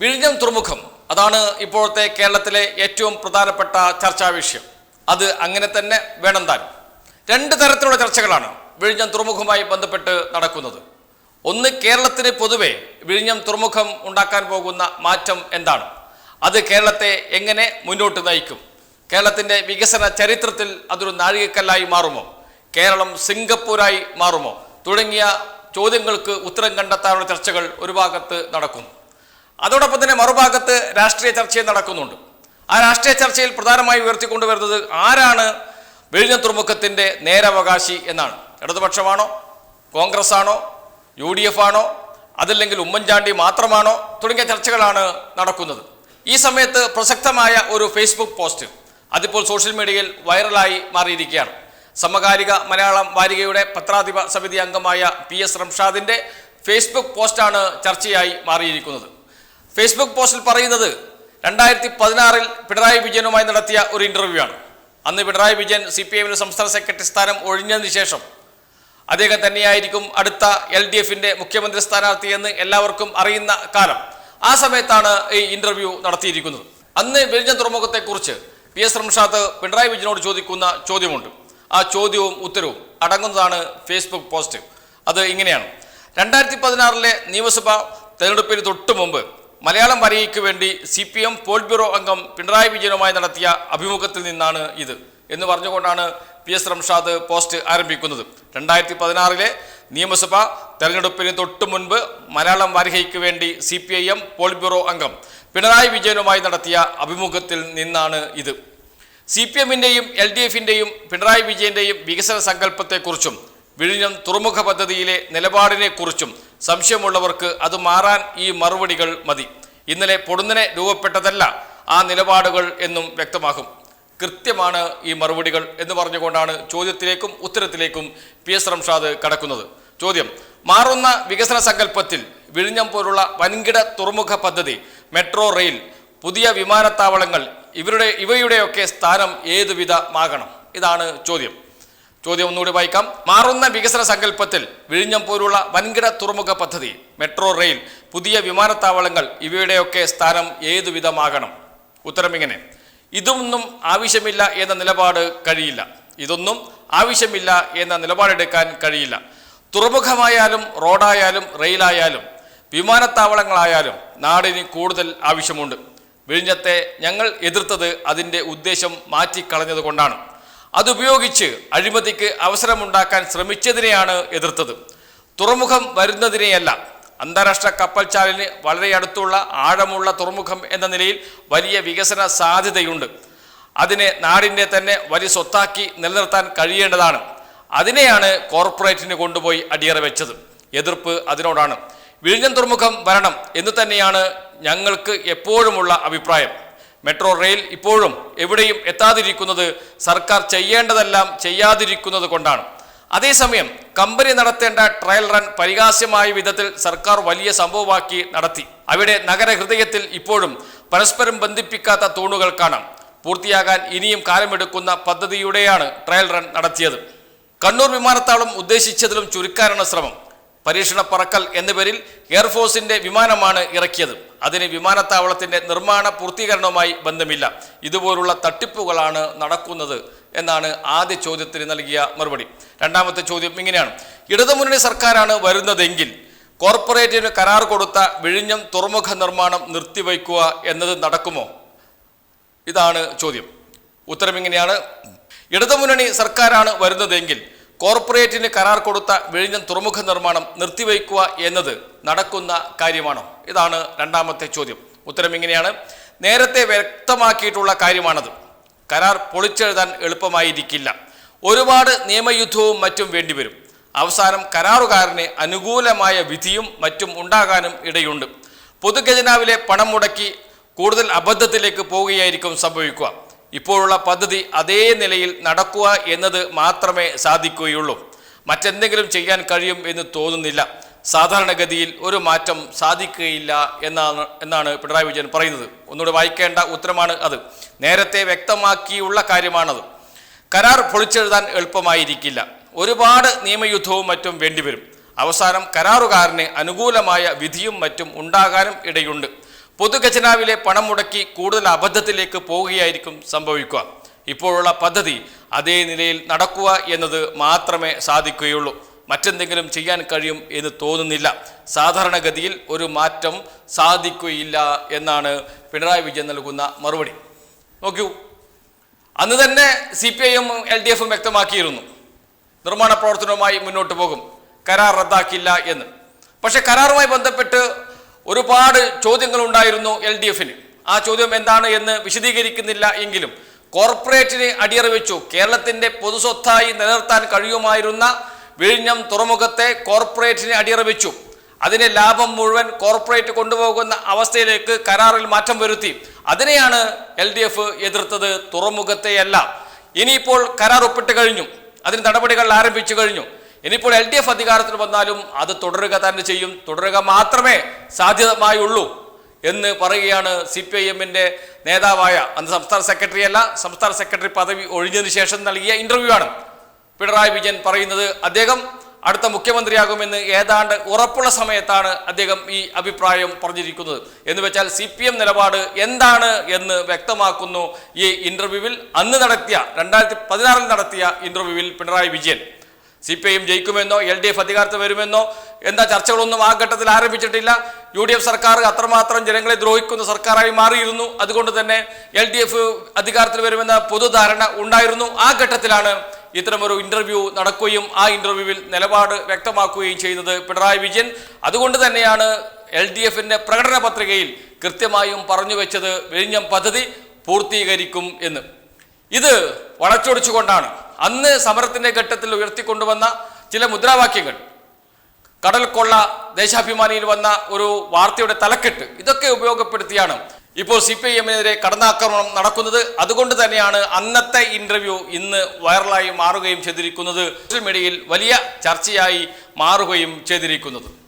വിഴിഞ്ഞം തുറമുഖം അതാണ് ഇപ്പോഴത്തെ കേരളത്തിലെ ഏറ്റവും പ്രധാനപ്പെട്ട ചർച്ചാ വിഷയം. അത് അങ്ങനെ തന്നെ വേണം താൻ രണ്ട് തരത്തിലുള്ള ചർച്ചകളാണ് വിഴിഞ്ഞം തുറമുഖവുമായി ബന്ധപ്പെട്ട് നടക്കുന്നത്. ഒന്ന് കേരളത്തിന് പൊതുവെ വിഴിഞ്ഞം തുറമുഖം ഉണ്ടാക്കാൻ പോകുന്ന മാറ്റം എന്താണ്? അത് കേരളത്തെ എങ്ങനെ മുന്നോട്ട് നയിക്കും? കേരളത്തിന്റെ വികസന ചരിത്രത്തിൽ അതൊരു നാഴികക്കല്ലായി മാറുമോ? കേരളം സിംഗപ്പൂരായി മാറുമോ? തുടങ്ങിയ ചോദ്യങ്ങൾക്ക് ഉത്തരം കണ്ടെത്താനുള്ള ചർച്ചകൾ ഒരു ഭാഗത്ത് നടക്കുന്നു. അതോടൊപ്പം തന്നെ മറുഭാഗത്ത് രാഷ്ട്രീയ ചർച്ചയും നടക്കുന്നുണ്ട്. ആ രാഷ്ട്രീയ ചർച്ചയിൽ പ്രധാനമായി ഉയർത്തിക്കൊണ്ടുവരുന്നത് ആരാണ് വിഴിഞ്ഞ തുറമുഖത്തിന്റെ നേരവകാശി എന്നാണ്. ഇടതുപക്ഷമാണോ കോൺഗ്രസ് ആണോ യു ഡി എഫ് ആണോ അതല്ലെങ്കിൽ ഉമ്മൻചാണ്ടി മാത്രമാണോ തുടങ്ങിയ ചർച്ചകളാണ് നടക്കുന്നത്. ഈ സമയത്ത് പ്രസക്തമായ ഒരു ഫേസ്ബുക്ക് പോസ്റ്റ് അതിപ്പോൾ സോഷ്യൽ മീഡിയയിൽ വൈറലായി മാറിയിരിക്കുകയാണ്. സമകാലിക മലയാളം വാരികയുടെ പത്രാധിപ സമിതി അംഗമായ പി എസ് റംഷാദിന്റെ ഫേസ്ബുക്ക് പോസ്റ്റാണ് ചർച്ചയായി മാറിയിരിക്കുന്നത്. ഫേസ്ബുക്ക് പോസ്റ്റിൽ പറയുന്നത് രണ്ടായിരത്തി പതിനാറിൽ പിണറായി വിജയനുമായി നടത്തിയ ഒരു ഇന്റർവ്യൂ ആണ് അന്ന് പിണറായി വിജയൻ സി പി എമ്മിന് സംസ്ഥാന സെക്രട്ടറി സ്ഥാനം ഒഴിഞ്ഞതിന് ശേഷം അദ്ദേഹം തന്നെയായിരിക്കും അടുത്ത എൽ ഡി എഫിന്റെ മുഖ്യമന്ത്രി സ്ഥാനാർത്ഥി എന്ന് എല്ലാവർക്കും അറിയുന്ന കാലം. ആ സമയത്താണ് ഈ ഇന്റർവ്യൂ നടത്തിയിരിക്കുന്നത്. അന്ന് വിരിഞ്ഞ തുറമുഖത്തെക്കുറിച്ച് പി എസ് റംഷാദ് പിണറായി വിജയനോട് ചോദിക്കുന്ന ചോദ്യമുണ്ട്. ആ ചോദ്യവും ഉത്തരവും അടങ്ങുന്നതാണ് ഫേസ്ബുക്ക് പോസ്റ്റ്. അത് ഇങ്ങനെയാണ്. രണ്ടായിരത്തി പതിനാറിലെ നിയമസഭാ തെരഞ്ഞെടുപ്പിന് തൊട്ടു മുമ്പ് മലയാളം വരയ്ക്ക് വേണ്ടി C P M polit bureau അംഗം പിണറായി വിജയനുമായി നടത്തിയ അഭിമുഖത്തിൽ നിന്നാണ് ഇത് എന്ന് പറഞ്ഞുകൊണ്ടാണ് പി എസ് റംഷാദ് പോസ്റ്റ് ആരംഭിക്കുന്നത്. രണ്ടായിരത്തി പതിനാറിലെ നിയമസഭ തെരഞ്ഞെടുപ്പിന് തൊട്ടു മുൻപ് മലയാളം വാരികയ്ക്ക് വേണ്ടി C P I M politburo അംഗം പിണറായി വിജയനുമായി നടത്തിയ അഭിമുഖത്തിൽ നിന്നാണ് ഇത്. സി പി എമ്മിന്റെയും എൽ ഡി എഫിന്റെയും പിണറായി വിജയന്റെയും വികസന സങ്കല്പത്തെക്കുറിച്ചും വിഴിഞ്ഞം തുറമുഖ പദ്ധതിയിലെ നിലപാടിനെക്കുറിച്ചും സംശയമുള്ളവർക്ക് അത് മാറാൻ ഈ മറുപടികൾ മതി. ഇന്നലെ പൊടുന്നനെ രൂപപ്പെട്ടതല്ല ആ നിലപാടുകൾ എന്നും വ്യക്തമാകും. കൃത്യമാണ് ഈ മറുപടികൾ എന്ന് പറഞ്ഞുകൊണ്ടാണ് ചോദ്യത്തിലേക്കും ഉത്തരത്തിലേക്കും പി എസ് റംഷാദ് കടക്കുന്നത്. ചോദ്യം മാറുന്ന വികസന സങ്കല്പത്തിൽ വിഴിഞ്ഞം പോലുള്ള വൻകിട തുറമുഖ പദ്ധതി മെട്രോ റെയിൽ പുതിയ വിമാനത്താവളങ്ങൾ ഇവരുടെ ഇവയുടെയൊക്കെ സ്ഥാനം ഏതുവിധമാകണം? ഇതാണ് ചോദ്യം. ചോദ്യം ഒന്നുകൂടി വായിക്കാം. മാറുന്ന വികസന സങ്കല്പത്തിൽ വിഴിഞ്ഞം പോലുള്ള വൻകിട തുറമുഖ പദ്ധതി മെട്രോ റെയിൽ പുതിയ വിമാനത്താവളങ്ങൾ ഇവയുടെയൊക്കെ സ്ഥാനം ഏതുവിധമാകണം ഉത്തരം ഇങ്ങനെ. ഇതൊന്നും ആവശ്യമില്ല എന്ന നിലപാട് കഴിയില്ല. ഇതൊന്നും ആവശ്യമില്ല എന്ന നിലപാടെടുക്കാൻ കഴിയില്ല. തുറമുഖമായാലും റോഡായാലും റെയിലായാലും വിമാനത്താവളങ്ങളായാലും നാടിന് കൂടുതൽ ആവശ്യമുണ്ട്. വിഴിഞ്ഞത്തെ ഞങ്ങൾ എതിർത്തത് അതിന്റെ ഉദ്ദേശം മാറ്റിക്കളഞ്ഞതുകൊണ്ടാണ്. അതുപയോഗിച്ച് അഴിമതിക്ക് അവസരമുണ്ടാക്കാൻ ശ്രമിച്ചതിനെയാണ് എതിർത്തത്. തുറമുഖം വരുന്നതിനെയല്ല അന്താരാഷ്ട്ര കപ്പൽ ചാലിന് വളരെ അടുത്തുള്ള ആഴമുള്ള തുറമുഖം എന്ന നിലയിൽ വലിയ വികസന സാധ്യതയുണ്ട്. അതിനെ നാടിന്റെ തന്നെ വലിയ സ്വത്താക്കി നിലനിർത്താൻ കഴിയേണ്ടതാണ്. അതിനെയാണ് കോർപ്പറേറ്റിന് കൊണ്ടുപോയി അടിയറ വെച്ചത്. എതിർപ്പ് അതിനോടാണ്. വിഴിഞ്ഞം തുറമുഖം വരണം എന്ന് തന്നെയാണ് ഞങ്ങൾക്ക് എപ്പോഴുമുള്ള അഭിപ്രായം. മെട്രോ റെയിൽ ഇപ്പോഴും എവിടെയും എത്താതിരിക്കുന്നത് സർക്കാർ ചെയ്യേണ്ടതെല്ലാം ചെയ്യാതിരിക്കുന്നത് കൊണ്ടാണ്. അതേസമയം കമ്പനി നടത്തേണ്ട ട്രയൽ റൺ പരിഹാസ്യമായ വിധത്തിൽ സർക്കാർ വലിയ സംഭവമാക്കി നടത്തി. അവിടെ നഗരഹൃദയത്തിൽ ഇപ്പോഴും പരസ്പരം ബന്ധിപ്പിക്കാത്ത തൂണുകൾ കാണാം. പൂർത്തിയാകാൻ ഇനിയും കാലമെടുക്കുന്ന പദ്ധതിയുടെയാണ് ട്രയൽ റൺ നടത്തിയത്. കണ്ണൂർ വിമാനത്താവളം ഉദ്ദേശിച്ചതിലും ചുരുക്കാനാണ് ശ്രമം. പരീക്ഷണ പറക്കൽ എന്ന പേരിൽ എയർഫോഴ്സിന്റെ വിമാനമാണ് ഇറക്കിയത്. അതിന് വിമാനത്താവളത്തിന്റെ നിർമ്മാണ പൂർത്തീകരണവുമായി ബന്ധമില്ല. ഇതുപോലുള്ള തട്ടിപ്പുകളാണ് നടക്കുന്നത് എന്നാണ് ആദ്യ ചോദ്യത്തിന് നൽകിയ മറുപടി. രണ്ടാമത്തെ ചോദ്യം ഇങ്ങനെയാണ്. ഇടതുമുന്നണി സർക്കാരാണ് വരുന്നതെങ്കിൽ കോർപ്പറേറ്റിന് കരാർ കൊടുത്ത വിഴിഞ്ഞം തുറമുഖ നിർമ്മാണം നിർത്തിവയ്ക്കുക എന്നത് നടക്കുമോ? ഇതാണ് ചോദ്യം. ഉത്തരം ഇങ്ങനെയാണ്. ഇടതുമുന്നണി സർക്കാരാണ് വരുന്നതെങ്കിൽ കോർപ്പറേറ്റിന് കരാർ കൊടുത്ത വിഴിഞ്ഞം തുറമുഖ നിർമ്മാണം നിർത്തിവയ്ക്കുക എന്നത് നടക്കുന്ന കാര്യമാണോ? ഇതാണ് രണ്ടാമത്തെ ചോദ്യം. ഉത്തരം ഇങ്ങനെയാണ്. നേരത്തെ വ്യക്തമാക്കിയിട്ടുള്ള കാര്യമാണത്. കരാർ പൊളിച്ചെഴുതാൻ എളുപ്പമായിരിക്കില്ല. ഒരുപാട് നിയമയുദ്ധവും മറ്റും വേണ്ടിവരും. അവസാനം കരാറുകാരന് അനുകൂലമായ വിധിയും മറ്റും ഉണ്ടാകാനും ഇടയുണ്ട്. പൊതുഖജനാവിലെ പണം മുടക്കി കൂടുതൽ അബദ്ധത്തിലേക്ക് പോവുകയായിരിക്കും സംഭവിക്കുക. ഇപ്പോഴുള്ള പദ്ധതി അതേ നിലയിൽ നടക്കുക എന്നത് മാത്രമേ സാധിക്കുകയുള്ളൂ. മറ്റെന്തെങ്കിലും ചെയ്യാൻ കഴിയും എന്ന് തോന്നുന്നില്ല. സാധാരണഗതിയിൽ ഒരു മാറ്റം സാധിക്കുകയില്ല എന്നാണ് എന്നാണ് പിണറായി വിജയൻ പറയുന്നത്. ഒന്നുകൂടെ വായിക്കേണ്ട ഉത്തരമാണ് അത്. നേരത്തെ വ്യക്തമാക്കിയുള്ള കാര്യമാണത്. കരാർ പൊളിച്ചെഴുതാൻ എളുപ്പമായിരിക്കില്ല. ഒരുപാട് നിയമയുദ്ധവും മറ്റും വേണ്ടിവരും. അവസാനം കരാറുകാരന് അനുകൂലമായ വിധിയും മറ്റും ഉണ്ടാകാനും ഇടയുണ്ട്. പൊതുഖജനാവിലെ പണം മുടക്കി കൂടുതൽ അബദ്ധത്തിലേക്ക് പോവുകയായിരിക്കും സംഭവിക്കുക. ഇപ്പോഴുള്ള പദ്ധതി അതേ നിലയിൽ നടക്കുക എന്നത് മാത്രമേ സാധിക്കുകയുള്ളൂ. മറ്റെന്തെങ്കിലും ചെയ്യാൻ കഴിയും എന്ന് തോന്നുന്നില്ല. സാധാരണഗതിയിൽ ഒരു മാറ്റം സാധിക്കുകയില്ല എന്നാണ് പിണറായി വിജയൻ നൽകുന്ന മറുപടി. നോക്കൂ അന്ന് തന്നെ സി പി ഐയും എൽ ഡി എഫും വ്യക്തമാക്കിയിരുന്നു. നിർമ്മാണ പ്രവർത്തനവുമായി മുന്നോട്ട് പോകും. കരാർ റദ്ദാക്കില്ല എന്ന്. പക്ഷേ കരാറുമായി ബന്ധപ്പെട്ട് ഒരുപാട് ചോദ്യങ്ങൾ ഉണ്ടായിരുന്നു എൽ ഡി എഫിന്. ആ ചോദ്യം എന്താണ് എന്ന് വിശദീകരിക്കുന്നില്ല എങ്കിലും കോർപ്പറേറ്റിനെ അടിയറ വെച്ചു കേരളത്തിന്റെ പൊതുസ്വത്തായി നിലനിർത്താൻ കഴിയുമായിരുന്ന വിഴിഞ്ഞം തുറമുഖത്തെ കോർപ്പറേറ്റിനെ അടിയറ വെച്ചു ലാഭം മുഴുവൻ കോർപ്പറേറ്റ് കൊണ്ടുപോകുന്ന അവസ്ഥയിലേക്ക് കരാറിൽ മാറ്റം വരുത്തി. അതിനെയാണ് എൽ ഡി എഫ് എതിർത്തത്. തുറമുഖത്തെയല്ല. ഇനിയിപ്പോൾ കരാർ ഒപ്പിട്ട് കഴിഞ്ഞു. അതിന് നടപടികൾ ആരംഭിച്ചു കഴിഞ്ഞു. ഇനിയിപ്പോൾ എൽ ഡി എഫ് അധികാരത്തിൽ വന്നാലും അത് തുടരുക തന്നെ ചെയ്യും. തുടരുക മാത്രമേ സാധ്യതമായുള്ളൂ എന്ന് പറയുകയാണ് സി പി ഐ എമ്മിന്റെ നേതാവായ അന്ന് സംസ്ഥാന സെക്രട്ടറി അല്ല സംസ്ഥാന സെക്രട്ടറി പദവി ഒഴിഞ്ഞതിന് ശേഷം നൽകിയ ഇന്റർവ്യൂ ആണ്. പിണറായി വിജയൻ പറയുന്നത് അദ്ദേഹം അടുത്ത മുഖ്യമന്ത്രിയാകുമെന്ന് ഏതാണ്ട് ഉറപ്പുള്ള സമയത്താണ് അദ്ദേഹം ഈ അഭിപ്രായം പറഞ്ഞിരിക്കുന്നത്. എന്ന് വെച്ചാൽ സി പി എം നിലപാട് എന്താണ് എന്ന് വ്യക്തമാക്കുന്നു ഈ ഇന്റർവ്യൂവിൽ അന്ന് നടത്തിയ രണ്ടായിരത്തി പതിനാറിൽ നടത്തിയ ഇന്റർവ്യൂവിൽ Pinarayi Vijayan. C P I M ജയിക്കുമെന്നോ L D F അധികാരത്തിൽ വരുമെന്നോ എന്താ ചർച്ചകളൊന്നും ആ ഘട്ടത്തിൽ ആരംഭിച്ചിട്ടില്ല. യു ഡി എഫ് സർക്കാർ അത്രമാത്രം ജനങ്ങളെ ദ്രോഹിക്കുന്ന സർക്കാരായി മാറിയിരുന്നു. അതുകൊണ്ട് തന്നെ എൽ ഡി എഫ് അധികാരത്തിൽ വരുമെന്ന പൊതുധാരണ ഉണ്ടായിരുന്നു. ആ ഘട്ടത്തിലാണ് ഇത്തരമൊരു ഇന്റർവ്യൂ നടക്കുകയും ആ ഇന്റർവ്യൂവിൽ നിലപാട് വ്യക്തമാക്കുകയും ചെയ്തത് പിണറായി വിജയൻ. അതുകൊണ്ട് തന്നെയാണ് എൽ ഡി എഫിന്റെ പ്രകടന പത്രികയിൽ കൃത്യമായും പറഞ്ഞു വെച്ചത് വിഴിഞ്ഞം പദ്ധതി പൂർത്തീകരിക്കും എന്ന്. ഇത് വളച്ചൊടിച്ചുകൊണ്ടാണ് അന്ന് സമരത്തിന്റെ ഘട്ടത്തിൽ ഉയർത്തിക്കൊണ്ടുവന്ന ചില മുദ്രാവാക്യങ്ങൾ. കടൽ കൊള്ള ദേശാഭിമാനിയിൽ വന്ന ഒരു വാർത്തയുടെ തലക്കെട്ട് ഇതൊക്കെ ഉപയോഗപ്പെടുത്തിയാണ് ഇപ്പോൾ സി പി ഐ എമ്മിനെതിരെ കടന്നാക്രമണം നടക്കുന്നത്. അതുകൊണ്ട് തന്നെയാണ് അന്നത്തെ ഇന്റർവ്യൂ ഇന്ന് വൈറലായി മാറുകയും ചെയ്തിരിക്കുന്നത്. സോഷ്യൽ മീഡിയയിൽ വലിയ ചർച്ചയായി മാറുകയും ചെയ്തിരിക്കുന്നത്.